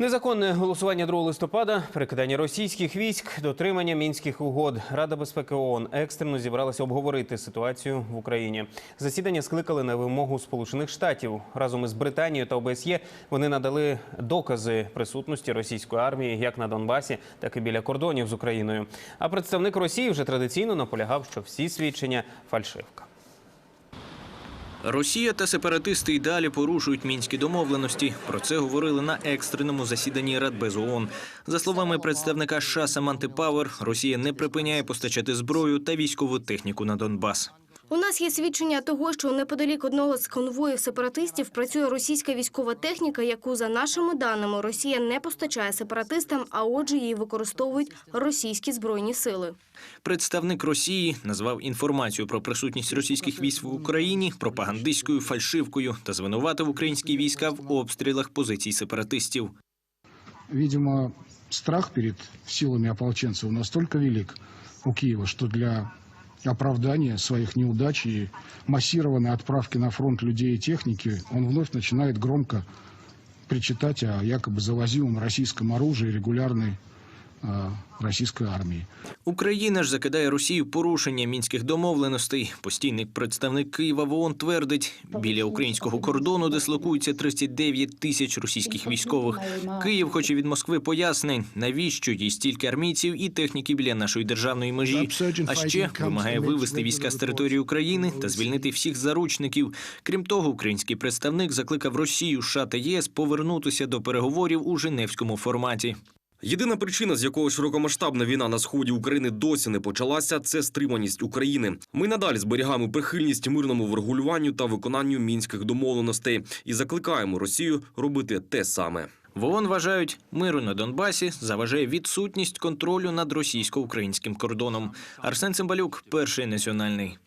Незаконне голосування 2 листопада, перекидання російських військ, дотримання мінських угод. Рада безпеки ООН екстрено зібралася обговорити ситуацію в Україні. Засідання скликали на вимогу Сполучених Штатів. Разом із Британією та ОБСЄ вони надали докази присутності російської армії як на Донбасі, так і біля кордонів з Україною. А представник Росії вже традиційно наполягав, що всі свідчення фальшивка. Росія та сепаратисти й далі порушують мінські домовленості. Про це говорили на екстреному засіданні Радбезу ООН. За словами представника США Саманти Павер, Росія не припиняє постачати зброю та військову техніку на Донбас. У нас є свідчення того, що неподалік одного з конвоїв сепаратистів працює російська військова техніка, яку, за нашими даними, Росія не постачає сепаратистам, а отже, її використовують російські збройні сили. Представник Росії назвав інформацію про присутність російських військ в Україні пропагандистською фальшивкою та звинуватив українські війська в обстрілах позицій сепаратистів. Видимо, страх перед силами ополченцев настолько велик у Киева, что для оправдания своих неудач и массированной отправки на фронт людей и техники он вновь начинает громко причитать о якобы завозимом российском оружии регулярной э, российской армии. Україна ж закидає Росію порушення мінських домовленостей. Постійний представник Києва в ООН твердить, біля українського кордону дислокується 39 тисяч російських військових. Київ хоче від Москви пояснень, навіщо їй стільки армійців і техніки біля нашої державної межі. А ще вимагає вивести війська з території України та звільнити всіх заручників. Крім того, український представник закликав Росію, США та ЄС повернутися до переговорів у Женевському форматі. Єдина причина, з якого широкомасштабна війна на сході України досі не почалася, це стриманість України. Ми надалі зберігаємо прихильність мирному врегулюванню та виконанню мінських домовленостей і закликаємо Росію робити те саме. В ООН вважають, миру на Донбасі заважає відсутність контролю над російсько-українським кордоном. Арсен Цимбалюк, перший національний.